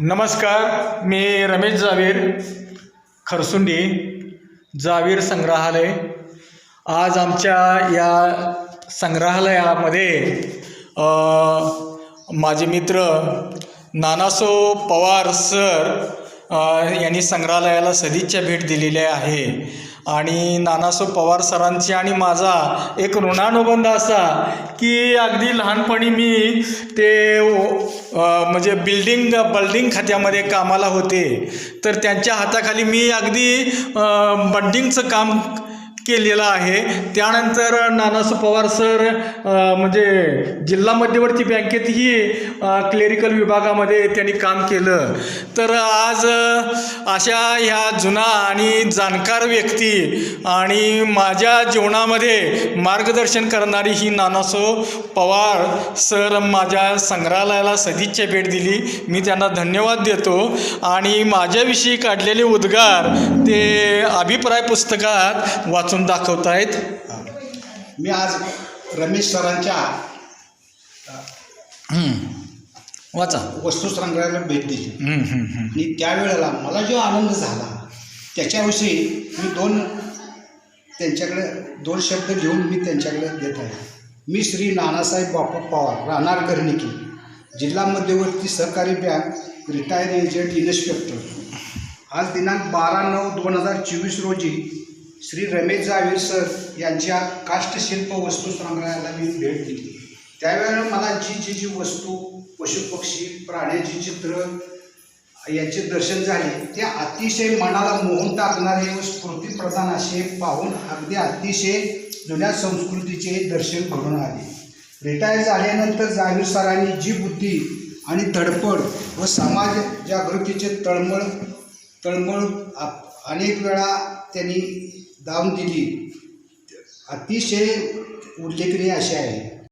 नमस्कार मी रमेश जावीर खरसुंडी जावीर संग्रहालय. आज आमच्या या संग्रहालयामध्ये माझे मित्र नानासो पवार सर यांनी संग्रहालयाला सदिच्छा भेट दिलेली आहे. आणि नानासो पवार सरांची आणि माझा एक ऋणानुबंध असा की अगदी लहानपणी मी ते म्हणजे बिल्डिंग बल्डिंग खात्यामध्ये कामाला होते. तर त्यांच्या हाताखाली मी अगदी बंडिंगचं काम केलेला आहे. त्यानंतर नानासो पवार सर म्हणजे जिल्हा मध्यवर्ती बँकेतही क्लेरिकल विभागामध्ये त्यांनी काम केलं. तर आज अशा ह्या जुना आणि जाणकार व्यक्ती आणि माझ्या जीवनामध्ये मार्गदर्शन करणारी ही नानासो पवार सर माझ्या संग्रहालयाला सदिच्छा भेट दिली. मी त्यांना धन्यवाद देतो. आणि माझ्याविषयी काढलेले उद्गार ते अभिप्राय पुस्तकात वाचून दाखवत आहेत मी आज रमेश सरांच्या वाचा. वस्तू संग्रहालयाला भेट दिली. आणि त्यावेळेला मला जो आनंद झाला त्याच्याविषयी मी दोन त्यांच्याकडे दोन शब्द घेऊन मी त्यांच्याकडे देत आहे. मी श्री नानासाहेब बापू पवार राहणार गर्णिकी जिल्हा मध्यवर्ती सहकारी बँक रिटायर एजंट इन्स्पेक्टर. आज दिनांक बारा नऊ दोन हजार चोवीस रोजी श्री रमेश जावीर सर यांच्या काष्टशिल्प वस्तू संग्रहालयाला मी भेट दिली. त्यावेळेला मला जी जी जी वस्तू पशुपक्षी प्राण्याची चित्र यांचे दर्शन झाले. ते अतिशय मनाला मोहून टाकणारे व स्फूर्तीप्रधान असे पाहून अगदी अतिशय जुन्या संस्कृतीचे दर्शन घडून आले. रिटायर झाल्यानंतर जाहीर सरांनी जी बुद्धी आणि धडपड व समाज जागृतीचे तळमळ तळमळ आप- अनेक वेळा त्यांनी दाम दिली. अतिशय उल्लेखनीय अशी आहे.